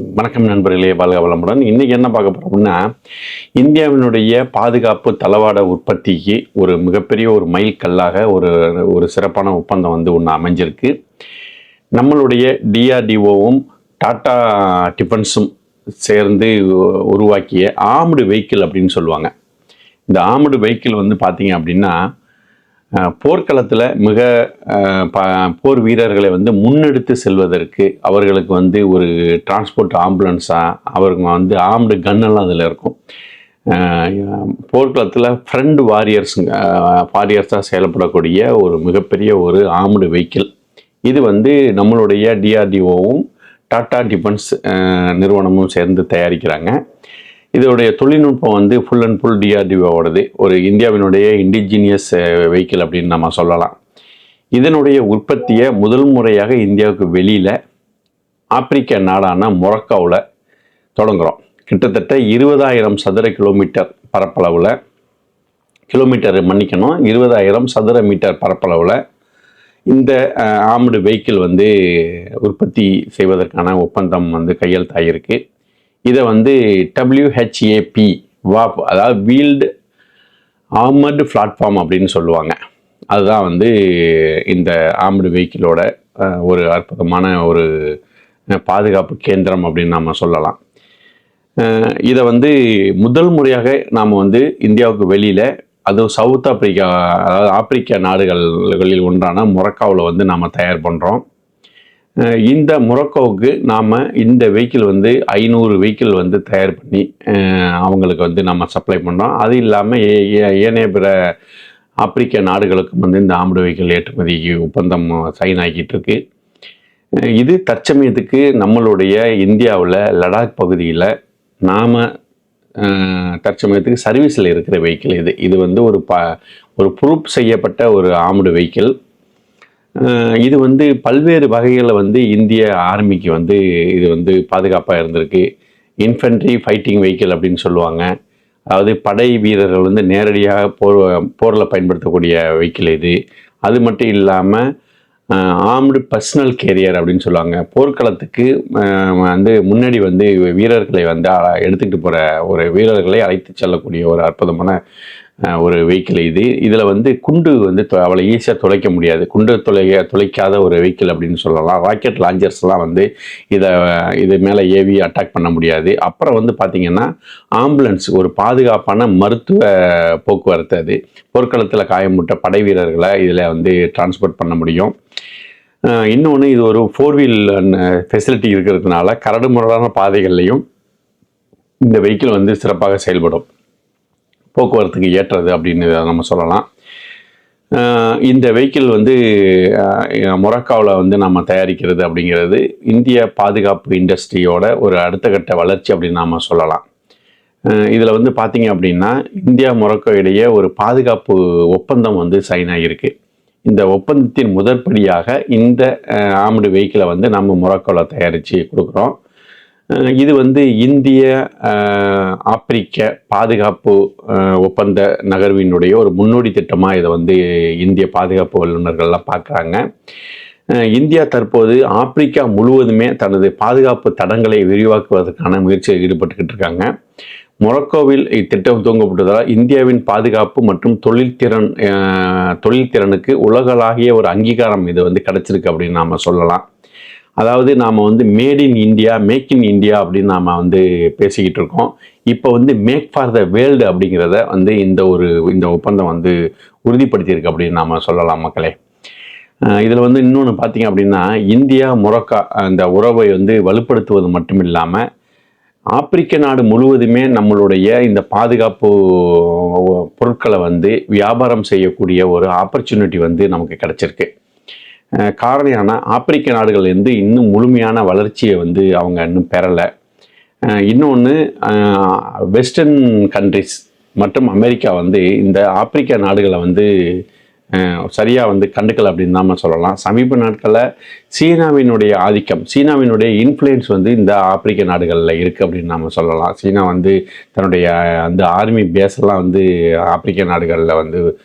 வணக்கம் நண்பர்களே வாழ்க வளமுடன். இன்றைக்கி என்ன பார்க்க போகிறோம்னா இந்தியாவினுடைய பாதுகாப்பு தளவாட உற்பத்திக்கு ஒரு மிகப்பெரிய ஒரு மைல்கல்லாக ஒரு ஒரு சிறப்பான ஒப்பந்தம் வந்து ஒன்று அமைஞ்சிருக்கு. நம்மளுடைய டிஆர்டிஓவும் டாட்டா டிஃபென்ஸும் சேர்ந்து உருவாக்கிய ஆமுடு வெஹிக்கிள் அப்படின்னு சொல்லுவாங்க. இந்த ஆமுடு வெஹிக்கிள் வந்து பார்த்தீங்க அப்படின்னா போர்க்களத்தில் மிக ப- போர் வீரர்களை வந்து முன்னெடுத்து செல்வதற்கு அவர்களுக்கு வந்து ஒரு டிரான்ஸ்போர்ட் ஆம்புலன்ஸாக அவருக்கு வந்து ஆம்டு கன்னெல்லாம் அதில் இருக்கும். போர்க்களத்தில் ஃப்ரெண்ட் வாரியர்ஸ் வாரியர்ஸாக செயல்படக்கூடிய ஒரு மிகப்பெரிய ஒரு ஆம்டு வெஹிக்கிள் இது வந்து நம்மளுடைய டிஆர்டிஓவும் டாடா டிஃபென்ஸ் நிறுவனமும் சேர்ந்து தயாரிக்கிறாங்க. இதோடைய தொழில்நுட்பம் வந்து ஃபுல் அண்ட் ஃபுல் டிஆர்டிஓடது ஒரு இந்தியாவினுடைய இண்டிஜினியஸ் வெஹிக்கிள் அப்படின்னு நம்ம சொல்லலாம். இதனுடைய உற்பத்தியை முதல் முறையாக இந்தியாவுக்கு வெளியில் ஆப்பிரிக்க நாடான மொரக்காவில் தொடங்குகிறோம் கிட்டத்தட்ட இருபதாயிரம் சதுர கிலோமீட்டர் பரப்பளவில் கிலோமீட்டர் மன்னிக்கணும் இருபதாயிரம் சதுர மீட்டர் பரப்பளவில் இந்த ஆம்டு வெஹிக்கிள் வந்து உற்பத்தி செய்வதற்கான ஒப்பந்தம் வந்து கையெழுத்தாகிருக்கு இதை வந்து டபிள்யூஹெச்ஏபி வாப் அதாவது வீல்டு ஆர்மர்டு பிளாட்ஃபார்ம் அப்படின்னு சொல்லுவாங்க. அதுதான் வந்து இந்த ஆர்ம்டு வெஹிக்கிளோட ஒரு அற்புதமான ஒரு பாதுகாப்பு கேந்திரம் அப்படின்னு நம்ம சொல்லலாம். இதை வந்து முதல் முறையாக நாம் வந்து இந்தியாவுக்கு வெளியில் அதுவும் சவுத் ஆப்பிரிக்கா அதாவது ஆப்பிரிக்க நாடுகளில் ஒன்றான மொரக்காவில் வந்து நாம் தயார் பண்ணுறோம் இந்த மொரக்கோவுக்கு நாம் இந்த வெஹிக்கிள் வந்து ஐநூறு வெஹிக்கிள் வந்து தயார் பண்ணி அவங்களுக்கு வந்து நம்ம சப்ளை பண்ணுறோம் அது இல்லாமல் ஏனைய பிற ஆப்பிரிக்க நாடுகளுக்கும் வந்து இந்த ஆம்பு வெஹிக்கிள் ஏற்றுமதிக்கு ஒப்பந்தம் சைன் ஆகிட்டு இருக்கு. இது தற்சமயத்துக்கு நம்மளுடைய இந்தியாவில் லடாக் பகுதியில் நாம் தற்சமயத்துக்கு சர்வீஸில் இருக்கிற வெஹிக்கிள் இது. இது வந்து ஒரு ப ஒரு ப்ரூப் செய்யப்பட்ட ஒரு ஆம்டு வெஹிக்கிள் இது வந்து பல்வேறு வகைகளில் வந்து இந்திய ஆர்மிக்கு வந்து இது வந்து பாதுகாப்பாக இருந்திருக்கு. இன்ஃபென்ட்ரி ஃபைட்டிங் வெஹிக்கிள் அப்படின்னு சொல்லுவாங்க. அதாவது படை வீரர்கள் வந்து நேரடியாக போர் போரில் பயன்படுத்தக்கூடிய வெஹிக்கிள் இது. அது மட்டும் இல்லாமல் ஆம்டு பர்சனல் கேரியர் அப்படின்னு சொல்லுவாங்க. போர்க்களத்துக்கு வந்து முன்னாடி வந்து வீரர்களை வந்து எடுத்துக்கிட்டு போகிற ஒரு வீரர்களை அழைத்து செல்லக்கூடிய ஒரு அற்புதமான ஒரு வெஹிக்கிள் இது. இதில் வந்து குண்டு வந்து தொ- அவ்வளோ ஈஸியாக துளைக்க முடியாது. குண்டு துளைய துளைக்காத ஒரு வெஹிக்கிள் அப்படின்னு சொல்லலாம். ராக்கெட் லாஞ்சர்ஸ்லாம் வந்து இதை இது மேலே ஏவி அட்டாக் பண்ண முடியாது. அப்புறம் வந்து பார்த்திங்கன்னா ஆம்புலன்ஸ் ஒரு பாதுகாப்பான மருத்துவ போக்குவரத்து அது. போர்க்களத்தில் காயமுட்ட படை வீரர்களை இதில் வந்து டிரான்ஸ்போர்ட் பண்ண முடியும். இன்னொன்று இது ஒரு ஃபோர் வீல் ஃபெசிலிட்டி இருக்கிறதுனால கரடு முரடான பாதைகள்லையும் இந்த வெஹிக்கிள் வந்து சிறப்பாக செயல்படும். போக்குவரத்துக்கு ஏற்றது அப்படின்னு நம்ம சொல்லலாம். இந்த வெஹிக்கிள் வந்து மொரக்காவில் வந்து நம்ம தயாரிக்கிறது அப்படிங்கிறது இந்திய பாதுகாப்பு இண்டஸ்ட்ரியோட ஒரு அடுத்த கட்ட வளர்ச்சி அப்படின்னு நாம் சொல்லலாம். இதில் வந்து பார்த்தீங்க அப்படின்னா இந்தியா மொரக்கோ இடையே ஒரு பாதுகாப்பு ஒப்பந்தம் வந்து சைன் ஆகியிருக்கு. இந்த ஒப்பந்தத்தின் முதற்படியாக இந்த ஆம்டு வெஹிக்கிளை வந்து நம்ம மொரக்கோவில் தயாரித்து கொடுக்குறோம். இது வந்து இந்திய ஆப்பிரிக்க பாதுகாப்பு ஒப்பந்த நகர்வினுடைய ஒரு முன்னோடி திட்டமாக இதை வந்து இந்திய பாதுகாப்பு வல்லுநர்கள்லாம் பார்க்குறாங்க. இந்தியா தற்போது ஆப்பிரிக்கா முழுவதுமே தனது பாதுகாப்பு தடங்களை விரிவாக்குவதற்கான முயற்சியில் ஈடுபட்டுக்கிட்டு இருக்காங்க. மொரக்கோவில் இத்திட்டம் துவங்கப்பட்டதால் இந்தியாவின் பாதுகாப்பு மற்றும் தொழில்திறன் தொழில்திறனுக்கு உலகளாகிய ஒரு அங்கீகாரம் இது வந்து கிடச்சிருக்கு அப்படின்னு நாம் சொல்லலாம். அதாவது நாம் வந்து made in India make in India அப்படின்னு நாம் வந்து பேசிக்கிட்டு இருக்கோம். இப்போ வந்து மேக் ஃபார் த வேர்ல்டு அப்படிங்கிறத வந்து இந்த ஒரு இந்த ஒப்பந்தம் வந்து உறுதிப்படுத்தியிருக்கு அப்படின்னு நாம் சொல்லலாம் மக்களே. இதில் வந்து இன்னொன்று பார்த்தீங்க அப்படின்னா இந்தியா மொரக்கா அந்த உறவை வந்து வலுப்படுத்துவது மட்டும் இல்லாமல் ஆப்பிரிக்க நாடு முழுவதுமே நம்மளுடைய இந்த பாதுகாப்பு பொருட்களை வந்து வியாபாரம் செய்யக்கூடிய ஒரு ஆப்பர்ச்சுனிட்டி வந்து நமக்கு கிடச்சிருக்கு. அஹ் காரணம் ஆப்பிரிக்க நாடுகள்லேருந்து இன்னும் முழுமையான வளர்ச்சியை வந்து அவங்க இன்னும் பெறலை. இன்னொன்று வெஸ்டர்ன் கண்ட்ரிஸ் மற்றும் அமெரிக்கா வந்து இந்த ஆப்பிரிக்க நாடுகளை வந்து சரியாக வந்து கண்டுக்கல அப்படின்னு தான் நம்ம சொல்லலாம். சமீப நாட்களில் சீனாவினுடைய ஆதிக்கம் சீனாவினுடைய இன்ஃப்ளூயன்ஸ் வந்து இந்த ஆப்பிரிக்க நாடுகளில் இருக்குது அப்படின்னு நம்ம சொல்லலாம். சீனா வந்து தன்னுடைய அந்த ஆர்மி பேஸெல்லாம் வந்து ஆப்பிரிக்க நாடுகளில் வந்து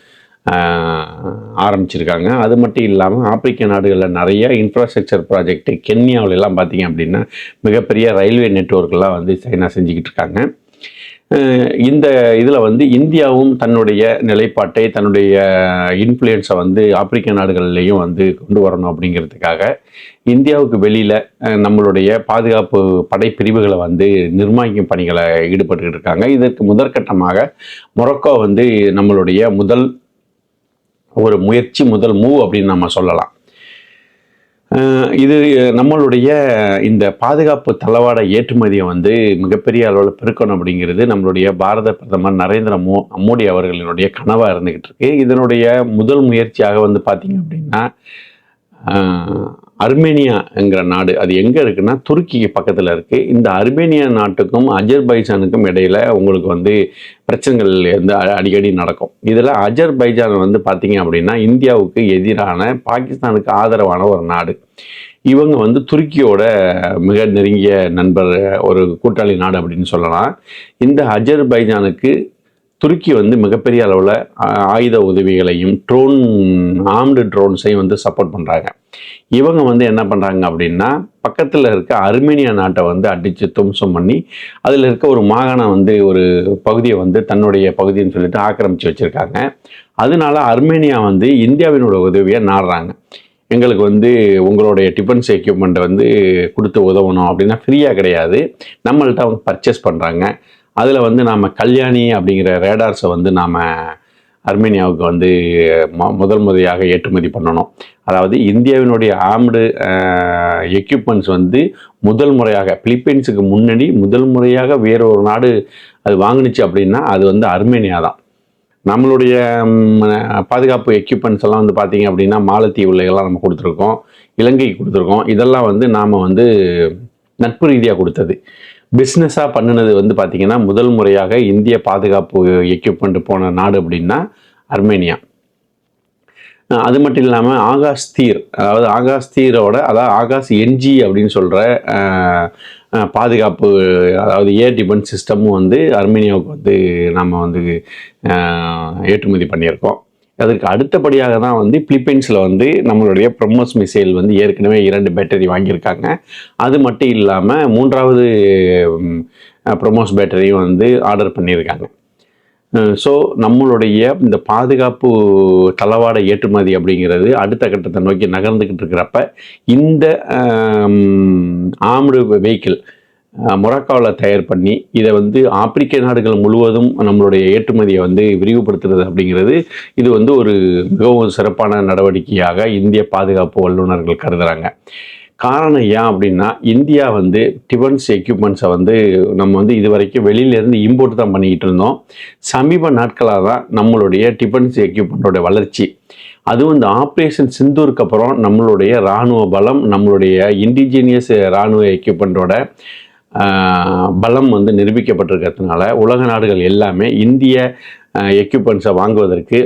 ஆரம்பிச்சிருக்காங்க. அது மட்டும் இல்லாமல் ஆப்பிரிக்க நாடுகளில் நிறைய இன்ஃப்ராஸ்ட்ரக்சர் ப்ராஜெக்ட்டு கென்யாவுல பார்த்திங்க அப்படின்னா மிகப்பெரிய ரயில்வே நெட்வொர்க்கெல்லாம் வந்து சைனா செஞ்சுக்கிட்டு இருக்காங்க. இந்த இதில் வந்து இந்தியாவும் தன்னுடைய நிலைப்பாட்டை தன்னுடைய இன்ஃப்ளூயன்ஸை வந்து ஆப்பிரிக்க நாடுகள்லையும் வந்து கொண்டு வரணும் அப்படிங்கிறதுக்காக இந்தியாவுக்கு வெளியில் நம்மளுடைய பாதுகாப்பு படைப்பிரிவுகளை வந்து நிர்மாணிக்கும் பணிகளை ஈடுபட்டுக்கிட்டு இருக்காங்க. இதற்கு முதற்கட்டமாக மொரக்கோ வந்து நம்மளுடைய முதல் ஒரு முயற்சி முதல் மூவ் அப்படின்னு நம்ம சொல்லலாம். இது நம்மளுடைய இந்த பாதுகாப்பு தளவாட ஏற்றுமதியை வந்து மிகப்பெரிய அளவில் பெருக்கணும் அப்படிங்கிறது நம்மளுடைய பாரத பிரதமர் நரேந்திர மோ மோடி அவர்களினுடைய கனவாக இருந்துக்கிட்டு இருக்கு. இதனுடைய முதல் முயற்சியாக வந்து பார்த்தீங்க அப்படின்னா அர்மேனியாங்கிற நாடு அது எங்கே இருக்குன்னா துருக்கிக்கு பக்கத்தில் இருக்குது இந்த அர்மேனியா நாட்டுக்கும் அஜர்பைஜானுக்கும் இடையில உங்களுக்கு வந்து பிரச்சனைகள் வந்து அடிக்கடி நடக்கும். இதில் அஜர்பைஜான் வந்து பார்த்தீங்க அப்படின்னா இந்தியாவுக்கு எதிரான பாகிஸ்தானுக்கு ஆதரவான ஒரு நாடு. இவங்க வந்து துருக்கியோட மிக நெருங்கிய நண்பர் ஒரு கூட்டாளி நாடு அப்படின்னு சொல்லலாம். இந்த அஜர்பைஜானுக்கு துருக்கி வந்து மிகப்பெரிய அளவில் ஆயுத உதவிகளையும் ட்ரோன் ஆம்டு ட்ரோன்ஸையும் வந்து சப்போர்ட் பண்ணுறாங்க இவங்க வந்து என்ன பண்ணுறாங்க அப்படின்னா பக்கத்தில் இருக்க அர்மீனியா நாட்டை வந்து அடித்து தும்சம் பண்ணி அதில் இருக்க ஒரு மாகாணம் வந்து ஒரு பகுதியை வந்து தன்னுடைய பகுதின்னு சொல்லிட்டு ஆக்கிரமித்து வச்சுருக்காங்க. அதனால அர்மேனியா வந்து இந்தியாவினோட உதவியை நாடுறாங்க. எங்களுக்கு வந்து உங்களுடைய டிஃபென்ஸ் எக்யூப்மெண்ட்டை வந்து கொடுத்து உதவணும் அப்படின்னா ஃப்ரீயாக கிடையாது. நம்மள்ட்ட அவங்க பர்ச்சேஸ் பண்ணுறாங்க அதில் வந்து நாம் கல்யாணி அப்படிங்கிற ரேடார்ஸை வந்து நாம் அர்மேனியாவுக்கு வந்து மொ முதல் முறையாக ஏற்றுமதி பண்ணணும். அதாவது இந்தியாவினுடைய ஆர்ம்டு எக்யூப்மெண்ட்ஸ் வந்து முதல் முறையாக பிலிப்பைன்ஸுக்கு முன்னாடி முதல் முறையாக வேற ஒரு நாடு அது வாங்கினுச்சு அப்படின்னா அது வந்து அர்மேனியா தான். நம்மளுடைய பாதுகாப்பு எக்யூப்மெண்ட்ஸ் எல்லாம் வந்து பார்த்தீங்க அப்படின்னா மாலத்தீவுல எல்லாம் நம்ம கொடுத்துருக்கோம் இலங்கைக்கு கொடுத்துருக்கோம். இதெல்லாம் வந்து நாம் வந்து நட்பு ரீதியாக கொடுத்தது. பிஸ்னஸாக பண்ணினது வந்து பார்த்திங்கன்னா முதல் முறையாக இந்திய பாதுகாப்பு எக்யூப்மெண்ட் போன நாடு அப்படின்னா அர்மேனியா. அது மட்டும் இல்லாமல் ஆகாஷ் தீர் அதாவது ஆகாஷ் தீரோட அதாவது ஆகாஷ் என்ஜி அப்படின்னு சொல்கிற பாதுகாப்பு அதாவது ஏர் டிஃபென்ஸ் சிஸ்டமும் வந்து அர்மேனியாவுக்கு வந்து நம்ம வந்து ஏற்றுமதி பண்ணியிருக்கோம். அதற்கு அடுத்தபடியாக தான் வந்து பிலிப்பைன்ஸில் வந்து நம்மளுடைய பிரம்மோஸ் மிசைல் வந்து ஏற்கனவே இரண்டு பேட்டரி வாங்கியிருக்காங்க. அது மட்டும் இல்லாமல் மூன்றாவது ப்ரொமோஸ் பேட்டரியும் வந்து ஆர்டர் பண்ணியிருக்காங்க. ஸோ நம்மளுடைய இந்த பாதுகாப்பு தளவாட ஏற்றுமதி அப்படிங்கிறது அடுத்த கட்டத்தை நோக்கி நகர்ந்துக்கிட்டு இருக்கிறப்ப இந்த ஆம்டு வெஹிக்கிள் மொராக்காவில் தயார் பண்ணி இதை வந்து ஆப்பிரிக்க நாடுகள் முழுவதும் நம்மளுடைய ஏற்றுமதியை வந்து விரிவுபடுத்துறது அப்படிங்கிறது இது வந்து ஒரு மிகவும் சிறப்பான நடவடிக்கையாக இந்திய பாதுகாப்பு வல்லுநர்கள் கருதுகிறாங்க காரணம் ஏன் அப்படின்னா இந்தியா வந்து டிஃபன்ஸ் எக்யூப்மெண்ட்ஸை வந்து நம்ம வந்து இது வரைக்கும் வெளியிலேருந்து இம்போர்ட் தான் பண்ணிக்கிட்டு இருந்தோம். சமீப நாட்களாக தான் நம்மளுடைய டிஃபன்ஸ் எக்யூப்மெண்ட்டோட வளர்ச்சி. அதுவும் இந்த ஆப்ரேஷன் சிந்தூருக்கு அப்புறம் நம்மளுடைய இராணுவ பலம் நம்மளுடைய இண்டிஜினியஸ் இராணுவ எக்யூப்மெண்ட்டோட பலம் வந்து நிரூபிக்கப்பட்டிருக்கிறதுனால உலக நாடுகள் எல்லாமே இந்திய எக்யூப்மெண்ட்ஸை வாங்குவதற்கு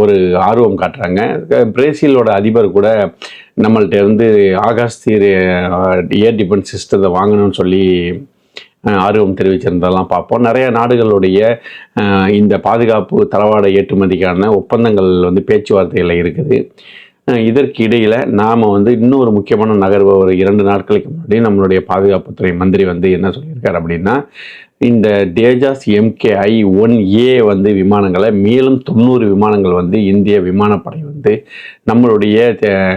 ஒரு ஆர்வம் காட்டுறாங்க. பிரேசிலோட அதிபர் கூட நம்மள்கிட்ட இருந்து ஆகாஷ் ஏர் டிஃபென்ஸ் சிஸ்டத்தை வாங்கணும்னு சொல்லி ஆர்வம் தெரிவிச்சிருந்ததெல்லாம் பார்ப்போம். நிறைய நாடுகளுடைய இந்த பாதுகாப்பு தளவாட ஏற்றுமதிக்கான ஒப்பந்தங்கள் வந்து பேச்சுவார்த்தைகளில் இருக்குது. இதற்கு இடையில் நாம் வந்து இன்னொரு முக்கியமான நகர்வு ஒரு இரண்டு நாட்களுக்கு முன்னாடி நம்மளுடைய பாதுகாப்புத்துறை மந்திரி வந்து என்ன சொல்லியிருக்காரு அப்படின்னா இந்த தேஜாஸ் எம்கேஐ ஒன் ஏ வந்து விமானங்களை மேலும் தொண்ணூறு விமானங்கள் வந்து இந்திய விமானப்படை வந்து நம்மளுடைய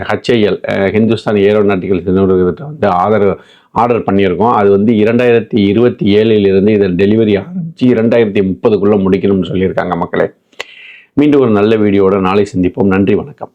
ஹச்ஐஎல் ஹிந்துஸ்தான் ஏரோநாட்டிக்கல் நிறுவனத்திட்ட வந்து ஆதரவு ஆர்டர் பண்ணியிருக்கோம். அது வந்து இரண்டாயிரத்தி இருபத்தி ஏழிலிருந்து இதை டெலிவரி ஆரம்பித்து இரண்டாயிரத்தி முப்பதுக்குள்ளே முடிக்கணும்னு சொல்லியிருக்காங்க மக்களே. மீண்டும் ஒரு நல்ல வீடியோட நாளை சந்திப்போம். நன்றி வணக்கம்.